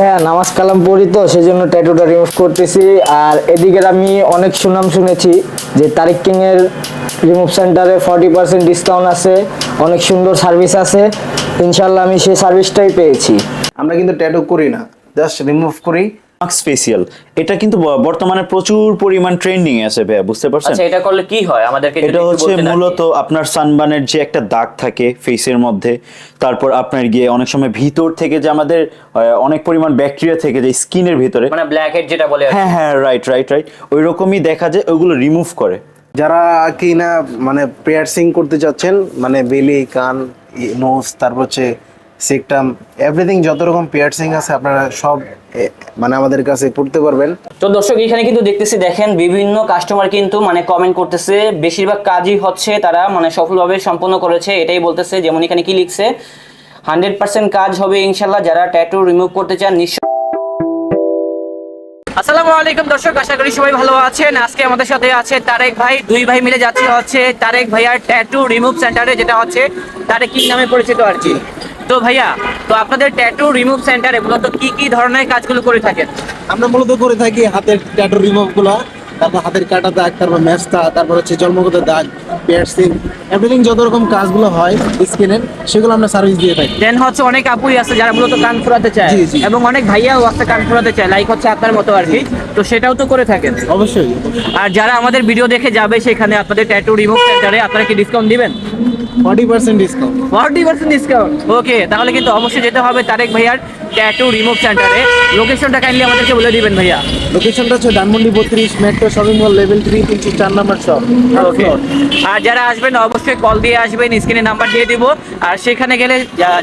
হ্যাঁ নামাজ কালাম পড়ি তো সেই জন্য ট্যাটুটা রিমুভ করতেছি। আর এদিকের আমি অনেক সুনাম শুনেছি যে তারিক কিং এর রিমুভ সেন্টারে ফর্টি পার্সেন্ট ডিসকাউন্ট আছে, অনেক সুন্দর সার্ভিস আছে। ইনশাল্লাহ আমি সেই সার্ভিসটাই পেয়েছি। আমরা কিন্তু ট্যাটু করি না জাস্ট রিমুভ করি। মার্কস ফেসিয়াল এটা কিন্তু বর্তমানে প্রচুর পরিমাণ ট্রেন্ডিং আছে ভাইয়া বুঝতে পারছেন? আচ্ছা এটা করলে কি হয়? আমাদেরকে এটা হচ্ছে। মূলত আপনার সানবানের যে একটা দাগ থাকে ফেসের মধ্যে তারপর আপনার গিয়ে অনেক সময় ভিতর থেকে যে আমাদের আহ, অনেক পরিমাণ ব্যাকটেরিয়া থেকে যে স্কিনের ভিতরে মানে ব্ল্যাক হেড যেটা বলে হ্যাঁ হ্যাঁ রাইট রাইট রাইট ওই রকমই দেখা যায় ওইগুলো রিমুভ করে। যারা কি না মানে পিয়ার্সিং করতে যাচ্ছেন মানে বেলি কান নোজ তারপর হচ্ছে সেকটাম এভরিথিং যত রকম পিয়ার্সিং আছে, আপনারা সব মানে আমাদের কাছে পড়তে পারবেন। তো দর্শক, এখানে কিন্তু দেখতেছি, দেখেন, বিভিন্ন কাস্টমার কিন্তু মানে কমেন্ট করতেছে। বেশিরভাগ কাজই হচ্ছে তারা মানে সফলভাবে সম্পন্ন করেছে, এটাই বলতেছে। যেমন এখানে কি লিখছে? হান্ড্রেড পার্সেন্ট কাজ হবে ইনশাল্লাহ যারা ট্যাটু রিমুভ করতে চান, নিশ্চয় আসসালামু আলাইকুম দর্শক, আশা করি সবাই ভালো আছেন। আজকে আমাদের সাথে আছে তারেক ভাই। দুই ভাই মিলে যাচ্ছে হচ্ছে তারেক ভাইয়ার ট্যাটু রিমুভ সেন্টারে যেটা হচ্ছে তারেক নামে পরিচিত আর কি। তো ভাইয়া তো আপনাদের ট্যাটু রিমুভ সেন্টারে মূলত কি কি ধরনের কাজগুলো করে থাকেন? আমরা মূলত করে থাকি হাতের ট্যাটু রিমুভগুলা তারপর হাতের কাটা দাগ তারপর ম্যাস্তা তারপর হচ্ছে জন্মগত দাগ পিয়ার্সিং এভরিথিং যত রকম কাজগুলো হয় স্কিনের সেগুলো আমরা সার্ভিস দিয়ে থাকি। দেন হচ্ছে অনেক আপুই আছে যারা মূলত কান ফুরাতে চায়। এবং অনেক ভাইয়াও আছে কান ফুরাতে চায় লাইক হচ্ছে আপনার মতো আর কি। তো সেটাও তো করে থাকেন। অবশ্যই। আর যারা আমাদের ভিডিও দেখে যাবে সেখানে আপনাদের ট্যাটু রিমুভ সেন্টারে আপনারা কি ডিসকাউন্ট দিবেন? Forty percent discount forty percent discount okay তাহলে কিন্তু অবশ্যই যেতে হবে তারেক ভাইয়ার ট্যাটু রিমুভ সেন্টারে লোকেশনটা কাইন্ডলি আমাদেরকে বলে দিবেন ভাইয়া। লোকেশনটা হচ্ছে ধানমন্ডি বত্রিশ metro shopping mall level three তিনশো চার নাম্বার শপ ওকে আর যারা আসবেন অবশ্যই কল দিয়ে আসবেন স্ক্রিনে নাম্বার দিয়ে দিব। আর সেখানে গেলে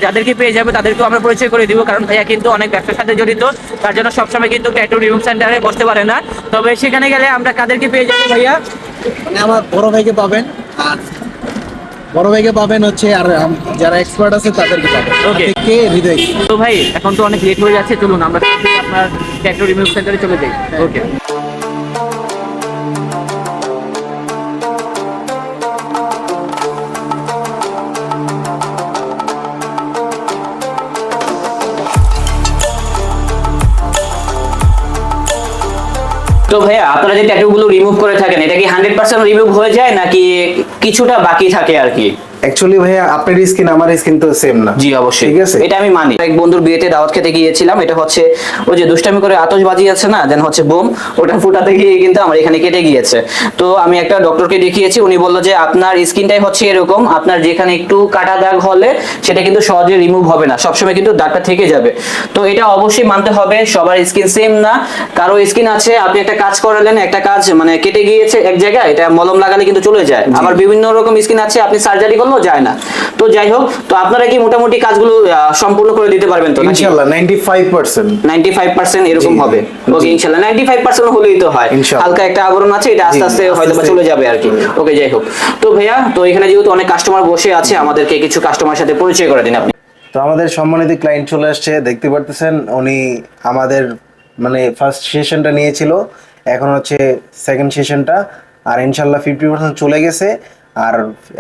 যাদেরকে পেয়ে যাবে তাদেরকেও আমরা পরিচয় করে দিব। কারণ ভাইয়া কিন্তু অনেক ব্যবসার সাথে জড়িত। তার জন্য সবসময় কিন্তু ট্যাটু রিমুভ সেন্টারে বসতে পারে না। তবে সেখানে গেলে আমরা কাদেরকে পেয়ে যাব ভাইয়া? আমার বড় ভাইকে পাবেন। আর বড় ভাইকে পাবেন হচ্ছে আর যারা এক্সপার্ট আছে তাদেরকে পাবেন। ওকে কে হৃদয়। তো ভাই এখন তো অনেক লেট হয়ে যাচ্ছে চলুন আমরা আপনার ট্যাটু রিমুভ সেন্টারে চলে যাই। ওকে তো ভাইয়া, আপনারা যে ট্যাটু গুলো রিমুভ করে থাকেন, এটা কি হান্ড্রেড পার্সেন্ট রিমুভ হয়ে যায় নাকি কিছুটা বাকি থাকে আর কি? অ্যাকচুয়ালি ভাইয়া আপনার স্কিন আমার স্কিন তো সেম না। জি অবশ্যই। ঠিক আছে? এটা আমি মানি। এক বন্ধুর বিয়েতে দাওয়াত খেতে গিয়েছিলাম এটা হচ্ছে ওই যে দুষ্টামি করে আতশবাজি আছে না দেন হচ্ছে বোম ওটা ফুটাতে গিয়ে কিন্তু আমার এখানে কেটে গিয়েছে। তো আমি একটা ডক্টরকে দেখিয়েছি উনি বলল যে আপনার স্কিনটাই হচ্ছে এরকম আপনার যেখানে একটু কাটা দাগ হলে সেটা কিন্তু সহজে রিমুভ হবে না সবসময় কিন্তু দাগটা থেকে যাবে। তো এটা অবশ্যই মানতে হবে সবার স্কিন সেম না কারও স্কিন আছে আপনি একটা কাজ করালেন একটা কাজ মানে কেটে গিয়েছে এক জায়গায় এটা মলম লাগালে কিন্তু চলে যায়। আবার বিভিন্ন রকম স্কিন আছে আপনি সার্জারি করলেও যায় না। তো যাই হোক তো আপনারা কি মোটামুটি কাজগুলো সম্পূর্ণ করে দিতে পারবেন তো ফাইভ পার্সেন্ট 95% এরকম হবে। ওকে ইনশাআল্লাহ 95% হলেই তো হয়। হালকা একটা আবরণ আছে এটা আস্তে আস্তে আস্তে হয়তো চলে যাবে আর কি। ওকে যাই হোক। তো ভাইয়া তো এখানে যেহেতু অনেক কাস্টমার বসে আছে আমাদেরকে কিছু কাস্টমার সাথে পরিচয় করে দিন আপনি। তো আমাদের সম্মানিত ক্লায়েন্ট চলে আসছে দেখতে পারতেছেন উনি আমাদের মানে ফার্স্ট সেশনটা নিয়েছিল এখন হচ্ছে সেকেন্ড সেশনটা আর ইনশাল্লাহ ফিফটি পার্সেন্ট চলে গেছে। আর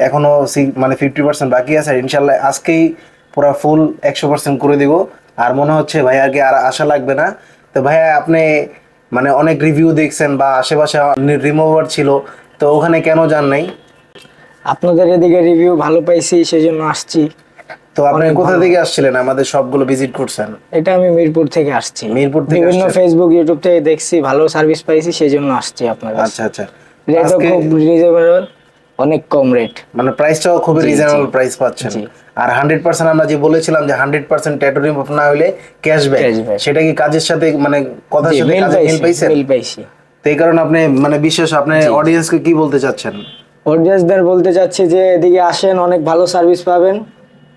এখনও মানে ফিফটি পার্সেন্ট বাকি আছে আর ইনশাল্লাহ আজকেই পুরো ফুল একশো পার্সেন্ট করে দিব। আর মনে হচ্ছে ভাইয়াকে আর আশা লাগবে না। তো ভাইয়া আপনি মানে অনেক রিভিউ দেখছেন বা আশেপাশে রিমুভার ছিল তো ওখানে কেন যান নাই? আপনাদের এদিকে রিভিউ ভালো পাইছি সেই জন্য আসছি। তো আপনি কোথা থেকে আসছিলেন? আমাদের সবগুলো ভিজিট করছেন। এটা আমি মিরপুর থেকে আসছি। মিরপুর থেকে বিভিন্ন ফেসবুক ইউটিউব থেকে দেখছি ভালো সার্ভিস পাইছি সেই জন্য আসছি আপনার আচ্ছা আচ্ছা। রেটও খুব রিজনেবল অনেক কম রেট মানে প্রাইসটাও খুবই রিজনেবল প্রাইস পাচ্ছেন। আর হান্ড্রেড পার্সেন্ট আমরা যে বলেছিলাম যে হান্ড্রেড পার্সেন্ট ট্যাটু রিমুভ না হলে ক্যাশব্যাক সেটা কি কাজের সাথে মানে কথার সাথে মিল কাজে মিল পাইছি পাইছেন মিল পাইছি তো এই কারণে আপনি মানে বিশেষ আপনি অডিয়েন্সকে কি বলতে চাচ্ছেন? অডিয়েন্সদের বলতে চাচ্ছি যে এদিকে আসেন অনেক ভালো সার্ভিস পাবেন।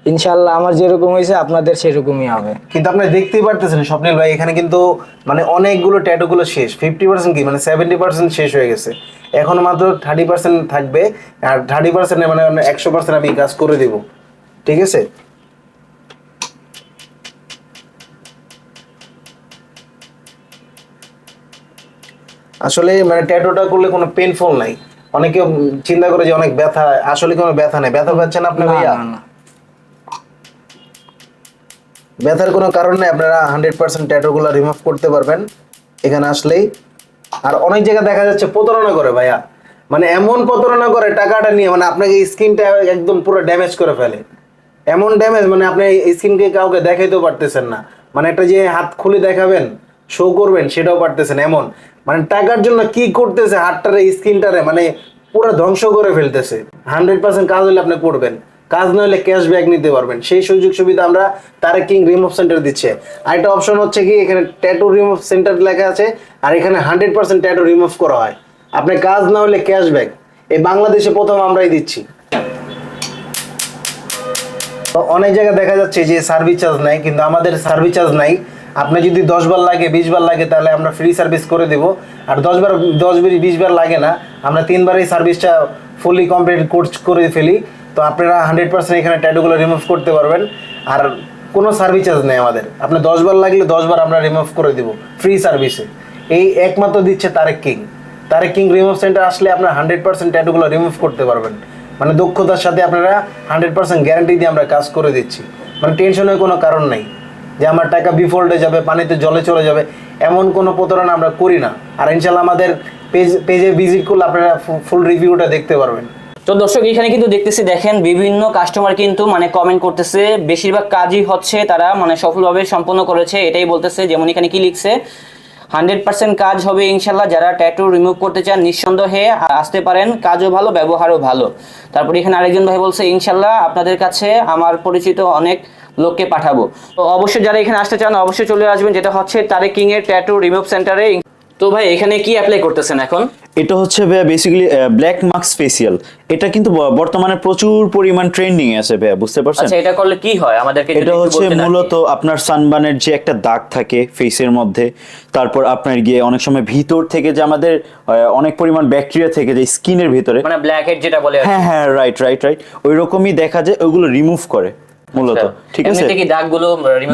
ইনশাল্লাহ আমার যেরকম হয়েছে আপনাদের সেরকমই হবে। কিন্তু আপনি দেখতেই পারতেছেন স্বপ্নিল ভাই এখানে কিন্তু মানে অনেকগুলো ট্যাটু গুলো শেষ। ফিফটি পার্সেন্ট কি? মানে সেভেন্টি পার্সেন্ট শেষ হয়ে গেছে। এখন মাত্র থার্টি পার্সেন্ট থাকবে আর থার্টি পার্সেন্ট মানে একশো পার্সেন্ট আমি কাজ করে দেব। ঠিক আছে? আসলে মানে ট্যাটুটা করলে কোনো পেনফুল নাই। অনেকে চিন্তা করে যে অনেক ব্যথা আসলে কোনো ব্যথা নেই। ব্যথা পাচ্ছেন আপনি ভাইয়া। ব্যথার কোনো কারণ নেই আপনারা হান্ড্রেড পার্সেন্ট ট্যাটুগুলো রিমুভ করতে পারবেন। এখানে আসলেই আর অনেক জায়গায় দেখা যাচ্ছে প্রতারণা করে ভাইয়া। মানে এমন প্রতারণা করে টাকাটা নিয়ে মানে আপনাকে স্কিনটা একদম পুরো ড্যামেজ করে ফেলে। এমন ড্যামেজ মানে আপনি স্কিনকে কাউকে দেখাইতেও পারতেছেন না। মানে একটা যে হাত খুলে দেখাবেন শো করবেন, সেটাও পারতেছেন এমন। মানে টাকার জন্য কি করতেছে হাতটারে, স্কিনটারে মানে পুরো ধ্বংস করে ফেলতেছে। হান্ড্রেড পার্সেন্ট কাজ হলে আপনি করবেন। কাজ না হলে ক্যাশব্যাক নিতে পারবেন। সেই সুযোগ সুবিধা আমরা তারেক কিং রিমুভ সেন্টার দিচ্ছে। আরেকটা অপশন হচ্ছে কি, এখানে ট্যাটু রিমুভ সেন্টার লেখা আছে, আর এখানে হান্ড্রেড পার্সেন্ট ট্যাটু রিমুভ করা হয়। আপনি কাজ না হলে ক্যাশব্যাক এই বাংলাদেশে প্রথম আমরাই দিচ্ছি। তো অনেক জায়গায় দেখা যাচ্ছে যে সার্ভিস চার্জ নাই, কিন্তু আমাদের সার্ভিস চার্জ নাই। আপনি যদি দশ বার লাগে, বিশ বার লাগে, তাহলে আমরা ফ্রি সার্ভিস করে দেব। আর দশ বার, দশ বিশ বার লাগে না, আমরা তিনবারই সার্ভিসটা ফুলি কমপ্লিট কোর্স করে ফেলি। তো আপনারা হান্ড্রেড পার্সেন্ট এখানে ট্যাটুগুলো রিমুভ করতে পারবেন। আর কোনো সার্ভিস চার্জ নেই আমাদের। আপনি দশবার লাগলে দশবার আমরা রিমুভ করে দেবো ফ্রি সার্ভিসে এই একমাত্র দিচ্ছে Tarek king. Tarek king remove centre আসলে আপনার হান্ড্রেড পার্সেন্ট ট্যাটুগুলো রিমুভ করতে পারবেন। মানে দক্ষতার সাথে আপনারা হান্ড্রেড পার্সেন্ট গ্যারান্টি দিয়ে আমরা কাজ করে দিচ্ছি। মানে টেনশনের কোনো কারণ নেই। যে আমার টাকা বিফল্টে যাবে, পানিতে জলে চলে যাবে, এমন কোনো প্রতারণা আমরা করি না। আর ইনশাল্লাহ আমাদের পেজ পেজে ভিজিট করলে আপনারা ফুল রিভিউটা দেখতে পারবেন। তো দর্শক, এখানে কিন্তু দেখতেছি, দেখেন বিভিন্ন কাস্টমার কিন্তু মানে কমেন্ট করতেছে। বেশিরভাগ কাজই হচ্ছে তারা মানে সফলভাবে সম্পন্ন করেছে, এটাই বলতেছে। যেমন এখানে কি লিখছে? হান্ড্রেড পার্সেন্ট কাজ হবে ইনশাল্লাহ, যারা ট্যাটু রিমুভ করতে চান নিঃসন্দেহে আসতে পারেন। কাজও ভালো, ব্যবহারও ভালো। তারপর এখানে আরেকজন ভাই বলছে, ইনশাল্লাহ আপনাদের কাছে আমার পরিচিত অনেক লোককে পাঠাবো। তো অবশ্যই যারা এখানে আসতে চান, অবশ্যই চলে আসবেন। যেটা হচ্ছে তারেক এর ট্যাটু রিমুভ সেন্টারে তো ভাই, এখানে কি অ্যাপ্লাই করতেছেন এখন? এটা হচ্ছে ভাইয়া বেসিক্যালি ব্ল্যাক মার্কস ফেসিয়াল এটা কিন্তু বর্তমানে প্রচুর পরিমাণ ট্রেন্ডিং আছে ভাইয়া বুঝতে পারছেন? আচ্ছা এটা করলে কি হয়? আমাদেরকে এটা হচ্ছে। মূলত আপনার সানবানের যে একটা দাগ থাকে ফেসের মধ্যে তারপর আপনার গিয়ে অনেক সময় ভিতর থেকে যে আমাদের অনেক পরিমাণ ব্যাকটেরিয়া থেকে যে স্কিনের ভিতরে মানে ব্ল্যাক হেড যেটা বলে হ্যাঁ হ্যাঁ রাইট রাইট রাইট ওই রকমই দেখা যায় ওইগুলো রিমুভ করে মূলত। আচ্ছা, ঠিক আছে? দাগগুলো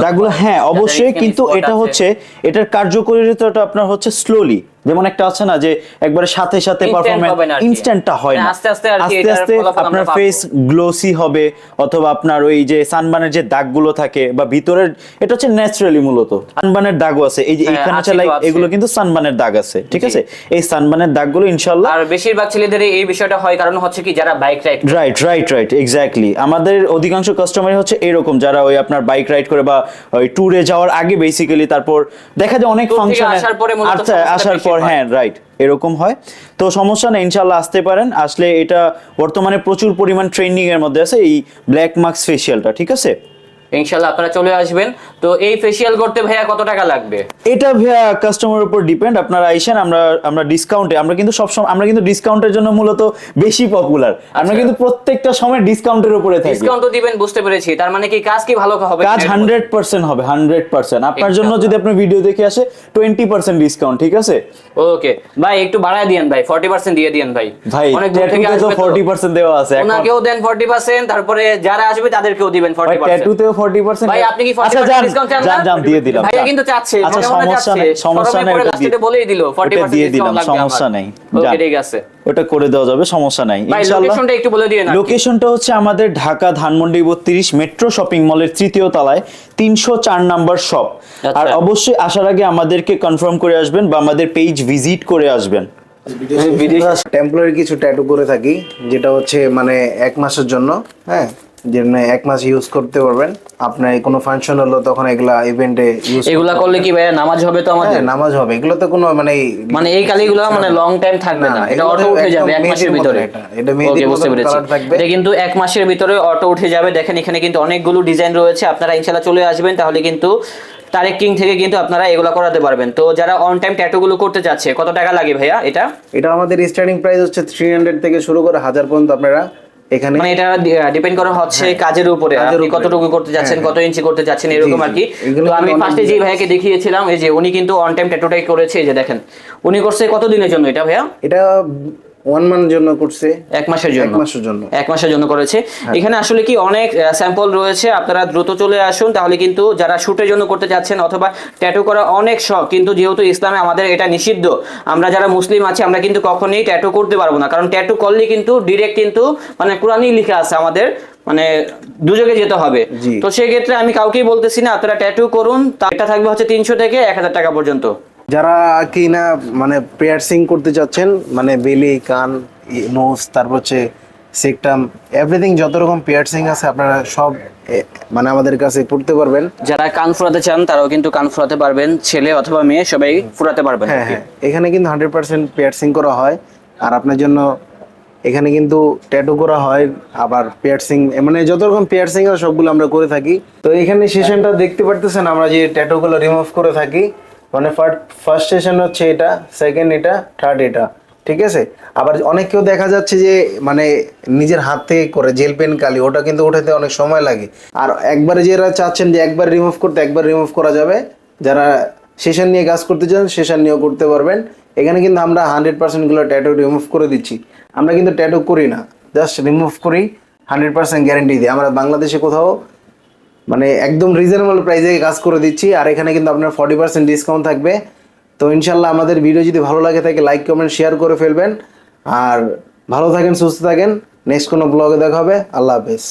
দাগগুলো হ্যাঁ অবশ্যই কিন্তু এটা হচ্ছে এটার কার্যকারিতাটা আপনার হচ্ছে স্লোলি যেমন একটা আছে না যে একবারে সাথে সাথে পারফরম্যান্স। ইনস্ট্যান্টটা হয় না। মানে আস্তে আস্তে আস্তে আস্তে আপনার ফেস গ্লোসি হবে অথবা আপনার ওই যে সানবানের যে দাগগুলো থাকে বা ভিতরের এটা হচ্ছে ন্যাচারালি মূলত। সানবানের দাগও আছে। এই যে হ্যাঁ, এখানে আছে লাইক এগুলো কিন্তু সানবানের দাগ আছে ঠিক আছে? এই সানবানের দাগগুলো ইনশাআল্লাহ আর বেশিরভাগ ছেলেদের এই বিষয়টা হয় কারণ হচ্ছে কি যারা bike ride right right right exactly আমাদের অধিকাংশ কাস্টমারই হচ্ছে এরকম যারা ওই আপনার বাইক রাইড করে বা ওই ট্যুরে যাওয়ার আগে বেসিক্যালি তারপর দেখা যায় অনেক ফাংশন আসার পরে আচ্ছা আসার পর হয়। হ্যাঁ রাইট এরকম হয়। তো সমস্যা না ইনশাল্লাহ আসতে পারেন। আসলে এটা বর্তমানে প্রচুর পরিমাণ ট্রেন্ডিং এর মধ্যে আছে এই ব্ল্যাক মার্কস ফেসিয়ালটা ঠিক আছে? ইনশাল্লাহ আপনারা চলে আসবেন। তো এই ফেসিয়াল করতে ভাইয়া কত টাকা লাগবে? এটা ভাইয়া কাস্টমার উপর ডিপেন্ড আপনারা আইসেন আমরা আমরা ডিসকাউন্টে আমরা কিন্তু সবসময় আমরা কিন্তু ডিসকাউন্টের জন্য মূলত বেশি পপুলার আমরা কিন্তু প্রত্যেকটা সময় ডিসকাউন্টের উপরে থাকি। ডিসকাউন্ট তো দিবেন বুঝতে পেরেছি। তার মানে কি কাজ কি ভালো হবে? কাজ হান্ড্রেড পার্সেন্ট হবে হান্ড্রেড পার্সেন্ট আপনার জন্য যদি আপনার ভিডিও দেখে আসে টোয়েন্টি পার্সেন্ট ডিসকাউন্ট ঠিক আছে? ওকে ভাই একটু বাড়ায় দিয়েন ভাই 40% দিয়ে দিয়েন ভাই। ভাই অনেক দূর থেকে আসবে ফোর্টি পার্সেন্ট দেওয়া আছে এখন ওনাকেও দেন 40% তারপরে যারা আসবে তাদেরকেও দিবেন 40% ট্যাটুতেও ফোর্টি পার্সেন্ট ভাই আপনি কি 40% দিয়ে দিলাম। ভাইয়া কিন্তু চাচ্ছে আচ্ছা সমস্যা নেই সমস্যা নেই পড়ে দিয়ে- বলেই দিল 40% দিয়ে দিলাম সমস্যা নেই ওকে ঠিক আছে। ওটা করে দেওয়া যাবে সমস্যা নাই ইনশাআল্লাহ লোকেশনটা একটু বলে দিন লোকেশনটা হচ্ছে আমাদের ঢাকা ধানমন্ডি বত্রিশ মেট্রো শপিং মলের তৃতীয় তলায় তিনশো চার নাম্বার শপ। আচ্ছা। আর অবশ্যই আসার আগে আমাদেরকে কনফার্ম করে আসবেন বা আমাদের পেজ ভিজিট করে আসবেন। টেম্পোরারি কিছু ট্যাটু করে থাকি যেটা হচ্ছে মানে এক মাসের জন্য হ্যাঁ? যে মানে এক মাস ইউজ করতে পারবেন। আপনার কোনো ফাংশন হলো তখন এগুলা ইভেন্টে ইউজ এগুলা করলে কি ভাইয়া নামাজ হবে তো আমাদের? হ্যাঁ নামাজ হবে। এগুলো তো কোনো মানে মানে এই কালিগুলো মানে লং টাইম থাকবে না, এটা অটো উঠে যাবে এক মাসের ভিতরে। এটা। ওকে বুঝতে পেরেছি। এটা কিন্তু এক মাসের ভিতরে অটো উঠে যাবে। দেখেন এখানে কিন্তু অনেকগুলো ডিজাইন রয়েছে। আপনারা ইনশাআল্লাহ চলে আসবেন। তাহলে কিন্তু তারেক কিং থেকে কিন্তু আপনারা এগুলো করাতে পারবেন। তো যারা অন টাইম ট্যাটু গুলো করতে যাচ্ছে কত টাকা লাগে ভাইয়া এটা? এটা আমাদের স্টার্টিং প্রাইস হচ্ছে থ্রি হান্ড্রেড থেকে শুরু করে হাজার পর্যন্ত আপনারা এখানে মানে এটা ডিপেন্ড করা হচ্ছে কাজের উপরে হ্যাঁ। আপনি কতটুকু করতে যাচ্ছেন হ্যাঁ, কত ইঞ্চি করতে যাচ্ছেন এরকম আর কি। তো আমি ফার্স্টে যে ভাইয়াকে দেখিয়েছিলাম এই যে উনি কিন্তু অন টাইম ট্যাটুটাই করেছে এই যে দেখেন উনি করছে কত দিনের জন্য এটা ভাইয়া? এটা ওয়ান মান্থ জন্য করছে। এক মাসের জন্য। এক মাসের জন্য। এক মাসের জন্য করেছে। এখানে আসলে কি অনেক স্যাম্পল রয়েছে। আপনারা দ্রুত চলে আসুন তাহলে কিন্তু যারা শুটের জন্য করতে যাচ্ছেন অথবা ট্যাটু করা অনেক শখ কিন্তু যেহেতু ইসলামে আমাদের এটা নিষিদ্ধ আমরা যারা মুসলিম আছি আমরা কিন্তু কখনোই ট্যাটু করতে পারব না। কারণ ট্যাটু করলে কিন্তু ডিরেক্ট কিন্তু মানে কোরআনই লিখা আছে আমাদের মানে দুযোগে যেতে হবে। তো সেক্ষেত্রে আমি কাউকেই বলতেছি না আপনারা ট্যাটু করুন এটা থাকবে হচ্ছে তিনশো থেকে এক হাজার টাকা পর্যন্ত। যারা কি না মানে পিয়ার্সিং করতে চাচ্ছেন মানে বেলি কান নোজ তারপর হচ্ছে সেকটাম এভরিথিং যত রকম পিয়ার্সিং আছে আপনারা সব মানে আমাদের কাছে পড়তে পারবেন। যারা কান ফুরাতে চান তারাও কিন্তু কান ফুরাতে পারবেন। ছেলে অথবা মেয়ে সবাই ফুরাতে পারবেন হ্যাঁ হ্যাঁ। এখানে কিন্তু হান্ড্রেড পার্সেন্ট পিয়ার্সিং করা হয়। আর আপনার জন্য এখানে কিন্তু ট্যাটু করা হয় আবার পিয়ার্সিং মানে যত রকম পিয়ার্সিং আছে সবগুলো আমরা করে থাকি। তো এখানে সেশনটা দেখতে পারতেছেন আমরা যে ট্যাটুগুলো রিমুভ করে থাকি। মানে ফার্স্ট সেশন হচ্ছে এটা সেকেন্ড এটা থার্ড এটা, ঠিক আছে? আবার অনেক কেউ দেখা যাচ্ছে যে মানে নিজের হাত থেকে করে জেল পেন কালি, ওটা কিন্তু ওঠাতে অনেক সময় লাগে। আর একবারে যারা চাচ্ছেন যে একবার রিমুভ করতে, একবার রিমুভ করা যাবে। যারা সেশন নিয়ে কাজ করতে চান সেশন নিয়েও করতে পারবেন। এখানে কিন্তু আমরা হান্ড্রেড পার্সেন্টগুলো ট্যাটু রিমুভ করে দিচ্ছি। আমরা কিন্তু ট্যাটু করি না। জাস্ট রিমুভ করি হান্ড্রেড পার্সেন্ট গ্যারেন্টি দিই। আমরা বাংলাদেশে কোথাও মানে একদম রিজনেবল প্রাইসে কাজ করে দিচ্ছি। আর এখানে কিন্তু আপনার ফর্টি পার্সেন্ট ডিসকাউন্ট থাকবে। তো ইনশাল্লাহ আমাদের ভিডিও যদি ভালো লাগে থাকে লাইক কমেন্ট শেয়ার করে ফেলবেন। আর ভালো থাকেন, সুস্থ থাকেন। নেক্সট কোনো ব্লগে দেখা হবে। আল্লাহ হাফেজ।